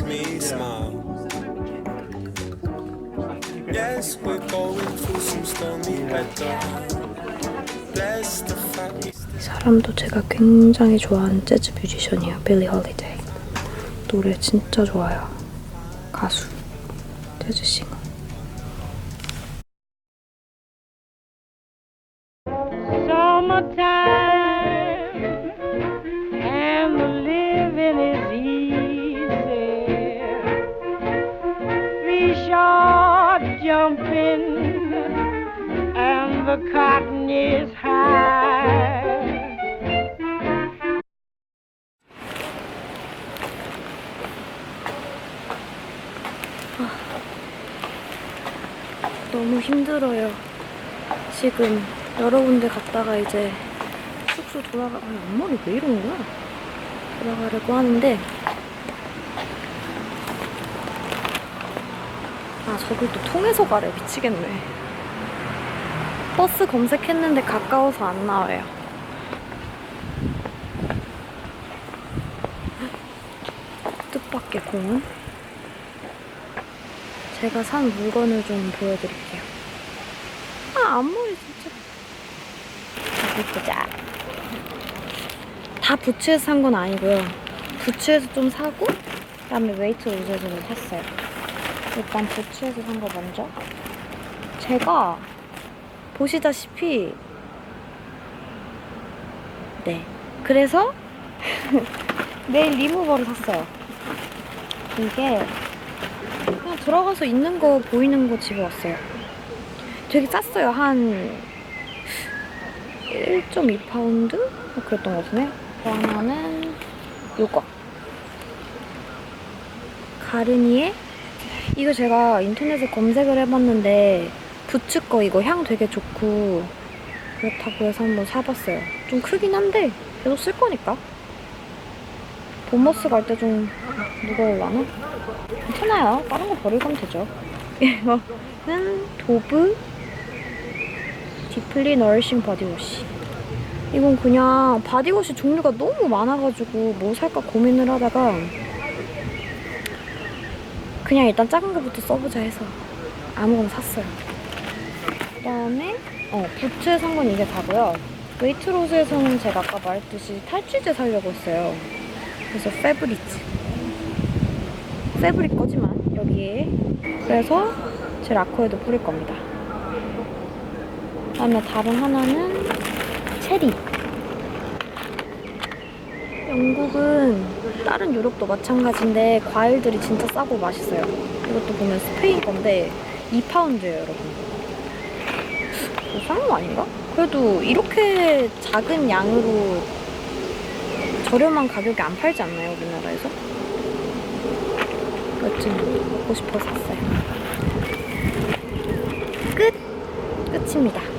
makes me smile. Yes, we're going through some stormy weather. Bless the fact. 이 사람도 제가 굉장히 좋아하는 재즈 뮤지션이에요. 빌리 홀리데이. 노래 진짜 좋아요. 가수. 재즈 싱어. 너무 힘들어요. 지금 여러 군데 갔다가 이제 숙소 돌아가, 아니, 앞머리 왜 이러는 거야? 돌아가려고 하는데, 아, 저걸 또 통해서 가래. 미치겠네. 버스 검색했는데 가까워서 안 나와요. 뜻밖의 공원? 제가 산 물건을 좀 보여드릴게요. 아, 앞머리 진짜. 여기 보자. 다 부츠에서 산 건 아니고요. 부츠에서 좀 사고, 그 다음에 웨이트 로즈에서 좀 샀어요. 일단 부츠에서 산 거 먼저. 제가 보시다시피, 네. 그래서 내일 리무버를 샀어요. 이게 들어가서 있는 거 보이는 거 집에 왔어요. 되게 쌌어요. 한 1.2파운드? 뭐 그랬던 것 같은데. 하나는 요거. 가르니에 이거 제가 인터넷에 검색을 해봤는데 부츠 거 이거 향 되게 좋고 그렇다고 해서 한번 사봤어요. 좀 크긴 한데 계속 쓸 거니까. 보머스 갈 때 좀 무거울라나? 괜찮아요. 다른 거 버리고 하면 되죠. 이거는 도브 디플리 너리싱 바디워시. 이건 그냥 바디워시 종류가 너무 많아가지고 뭐 살까 고민을 하다가 그냥 일단 작은 거부터 써보자 해서 아무거나 샀어요. 그 다음에 어 부츠에 산건 이게 다고요. 웨이트로즈에서는 제가 아까 말했듯이 탈취제 사려고 했어요. 그래서 패브리즈. 패브릭 거지만 여기에 그래서 제 라커에도 뿌릴 겁니다. 그다음에 다른 하나는 체리. 영국은 다른 유럽도 마찬가지인데 과일들이 진짜 싸고 맛있어요. 이것도 보면 스페인 건데 2파운드예요, 여러분. 싼거 아닌가? 그래도 이렇게 작은 양으로 저렴한 가격에 안 팔지 않나요, 우리나라에서? 여튼 먹고 싶어서 샀어요. 끝! 끝입니다.